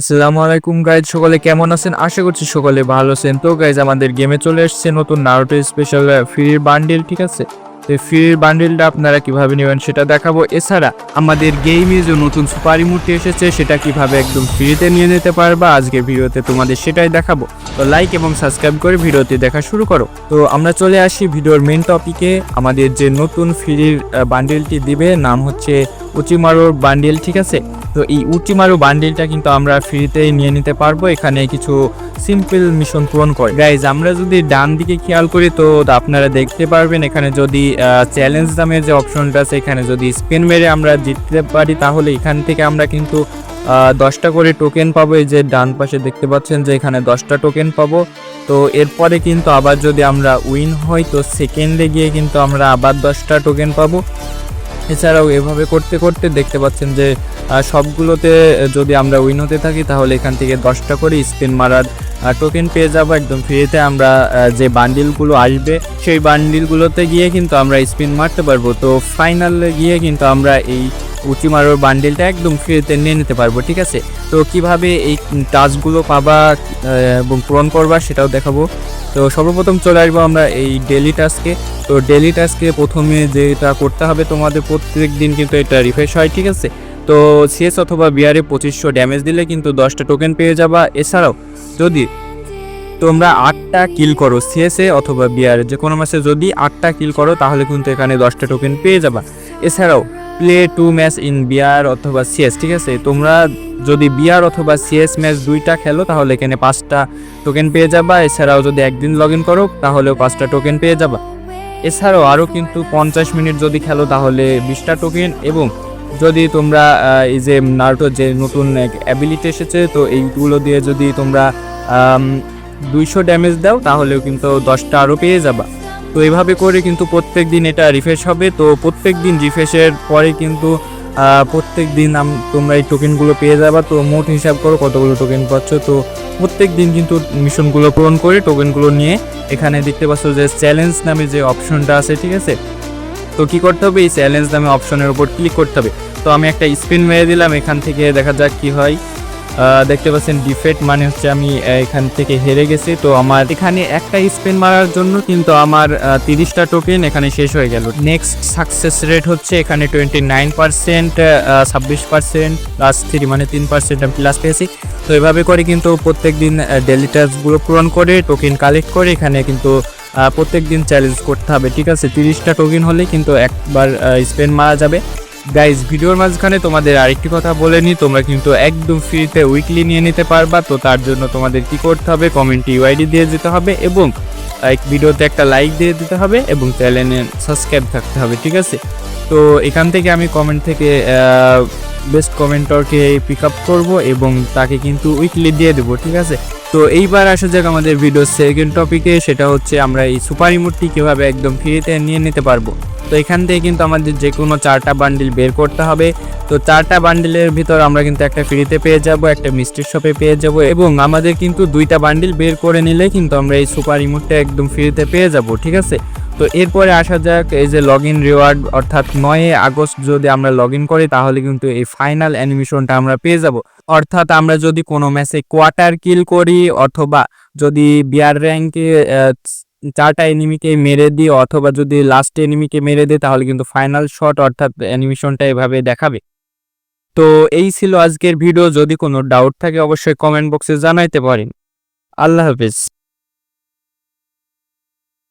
আসসালামু আলাইকুম গাইজ সকলে কেমন আছেন? আশা করছি সকলে ভালো আছেন। তো গাইজ আমাদের গেমে চলে এসেছে নতুন নারুটো স্পেশাল ফ্রির বান্ডিল ঠিক আছে? তো ফ্রির বান্ডিলটা আপনারা কীভাবে নেবেন সেটা দেখাবো। এছাড়া আমাদের গেমে যে নতুন সুপার ইমোটটি এসেছে, সেটা কীভাবে একদম ফ্রিতে নিয়ে নিতে পারবা, আজকের ভিডিওতে তোমাদের সেটাই দেখাবো। তো লাইক এবং সাবস্ক্রাইব করে ভিডিওটি দেখা শুরু করো। তো আমরা চলে আসি ভিডিওর মেন টপিকে আমাদের যে নতুন ফ্রির বান্ডিলটি দিবে, নাম হচ্ছে উচিমারোর বান্ডিল ঠিক আছে? তো এই উচিমারু বান্ডিলটা কিন্তু আমরা ফ্রিতেই নিয়ে নিতে পারব। এখানে কিছু সিম্পল মিশন পূরণ করে। গাইজ আমরা যদি ডান দিকে খেয়াল করি, তো আপনারা দেখতে পারবেন এখানে যদি চ্যালেঞ্জ দামের যে অপশনটা আছে, এখানে যদি স্পিন মেরে আমরা জিততে পারি, তাহলে এখান থেকে আমরা কিন্তু দশটা করে টোকেন পাবো। এই যে ডান পাশে দেখতে পাচ্ছেন যে এখানে দশটা টোকেন পাবো। তো এরপরে কিন্তু আবার যদি আমরা উইন হই তো সেকেন্ডে গিয়ে কিন্তু আমরা আবার দশটা টোকেন পাবো। এছাড়াও এভাবে করতে করতে দেখতে পাচ্ছেন যে সবগুলোতে যদি আমরা উইন হতে থাকি, তাহলে এখান থেকে দশটা করে স্পিন মারার টোকেন পেয়ে যাব একদম ফ্রিতে আমরা যে বান্ডিলগুলো আসবে, সেই বান্ডিলগুলোতে গিয়ে কিন্তু আমরা স্পিন মারতে পারব। তো ফাইনালে গিয়ে কিন্তু আমরা এই উচিমারোর বান্ডিলটা একদম ফ্রিতে নিয়ে নিতে পারব, ঠিক আছে? তো কীভাবে এই টাস্কগুলো পাবা এবং পূরণ করবা সেটাও দেখাবো। তো সর্বপ্রথম চলে আসব আমরা এই ডেলি টাস্কে তো ডেলি টাস্কে প্রথমে যেটা করতে হবে, তোমাদের প্রত্যেক দিন কিন্তু এটা রিফ্রেশ হয়, ঠিক আছে? তো সিএস অথবা বিয়ারে পঁচিশশো ড্যামেজ দিলে কিন্তু দশটা টোকেন পেয়ে যাবা। এছাড়াও যদি তোমরা আটটা কিল করো সিএসএ অথবা বিয়ারে যে কোনো মাসে যদি আটটা কিল করো, তাহলে কিন্তু এখানে দশটা টোকেন পেয়ে যাবা। এছাড়াও প্লে টু ম্যাচ ইন বিয়ার অথবা সিএস ঠিক আছে? তোমরা যদি বিয়ার অথবা সিএস ম্যাচ দুইটা খেলো, তাহলে এখানে পাঁচটা টোকেন পেয়ে যাবা। এছাড়াও যদি একদিন লগ ইন করো, তাহলেও পাঁচটা টোকেন পেয়ে যাবা। এছাড়াও আরও কিন্তু পঞ্চাশ মিনিট যদি খেলো, তাহলে বিশটা টোকেন এবং যদি তোমরা এই যে নারুটোর যে নতুন অ্যাবিলিটি এসেছে, তো এইগুলো দিয়ে যদি তোমরা দুইশো ড্যামেজ দাও, তাহলেও কিন্তু দশটা আরও পেয়ে যাবা। তো এইভাবে করে কিন্তু প্রত্যেক দিন এটা রিফ্রেশ হবে। তো প্রত্যেক দিন রিফ্রেশের পরে কিন্তু প্রত্যেক দিন তোমরা এই টোকেনগুলো পেয়ে যাবা। তো মোট হিসাব করো কতগুলো টোকেন পাচ্ছ। তো প্রত্যেক দিন কিন্তু মিশনগুলো পূরণ করে টোকেনগুলো নিয়ে এখানে দেখতে পাচ্ছ যে চ্যালেঞ্জ নামে যে অপশনটা আছে, ঠিক আছে? তো কি করতে হবে? এই চ্যালেঞ্জ নামে অপশনের উপর ক্লিক করতে হবে। তো আমি একটা স্পিন মেরে দিলাম, এখান থেকে দেখা যাক কি হয়। দেখতে পাচ্ছেন ডিফেট মানে হচ্ছে আমি এখান থেকে হেরে গেছি। তো আমার এখানে একটা স্পিন মারার জন্য কিন্তু আমার তিরিশটা টোকেন এখানে শেষ হয়ে গেল। নেক্সট সাকসেস রেট হচ্ছে এখানে টোয়েন্টি নাইন পার্সেন্ট ছাব্বিশ পার্সেন্ট প্লাস থ্রি মানে তিন পার্সেন্ট আমি প্লাস পেয়েছি। তো এভাবে করে কিন্তু প্রত্যেক দিন ডেলি টাস্কগুলো পূরণ করে টোকেন কালেক্ট করে এখানে কিন্তু প্রত্যেক দিন চ্যালেঞ্জ করতে হবে। ঠিক আছে, তিরিশটা টোকেন হলে কিন্তু একবার স্পেন মারা যাবে। গাইজ ভিডিওর মাঝখানে তোমাদের আরেকটি কথা বলে নিই, তোমরা কিন্তু একদম ফ্রিতে উইকলি নিয়ে নিতে পারবা, তো তার জন্য তোমাদের কি করতে হবে কমেন্টে ইউআইডি দিয়ে দিতে হবে এবং এক ভিডিওতে একটা লাইক দিয়ে দিতে হবে এবং চ্যানেলে সাবস্ক্রাইব থাকতে হবে, ঠিক আছে? তো এখান থেকে আমি কমেন্ট থেকে বেস্ট কমেন্টরকে পিক আপ করব এবং তাকে কিন্তু উইকলি দিয়ে দেবো, ঠিক আছে? তো এইবার আসা যাক আমাদের ভিডিও সেকেন্ড টপিকে সেটা হচ্ছে আমরা এই সুপার ইমোটটি কীভাবে একদম ফ্রিতে নিয়ে নিতে পারব। তো এখান থেকে কিন্তু আমাদের যে কোনো চারটা বান্ডিল বের করতে হবে। তো চারটা বান্ডিলের ভিতর আমরা কিন্তু একটা ফ্রিতে পেয়ে যাব, একটা মিষ্টির শপে পেয়ে যাব এবং আমাদের কিন্তু দুইটা বান্ডিল বের করে নিলে কিন্তু আমরা এই সুপার ইমোটটা একদম ফ্রিতে পেয়ে যাব, ঠিক আছে? তো এরপরে আসা যাক, এই যে লগ ইন রিওয়ার্ড অর্থাৎ নয় আগস্ট যদি আমরা লগ ইন করি, তাহলে কিন্তু এই ফাইনাল অ্যানিমেশনটা আমরা পেয়ে যাব। অর্থাৎ আমরা যদি কোনো ম্যাচে কোয়ার্টার কিল করি অথবা যদি বিয়ার র্যাঙ্কে চারটা এনিমিকে মেরে দিই অথবা যদি লাস্ট এনিমিকে মেরে দিই তাহলে কিন্তু ফাইনাল শট অর্থাৎ অ্যানিমেশনটা এভাবে দেখাবে। তো এই ছিল আজকের ভিডিও যদি কোনো ডাউট থাকে অবশ্যই কমেন্ট বক্সে জানাইতে পারেন। আল্লাহ হাফিজ।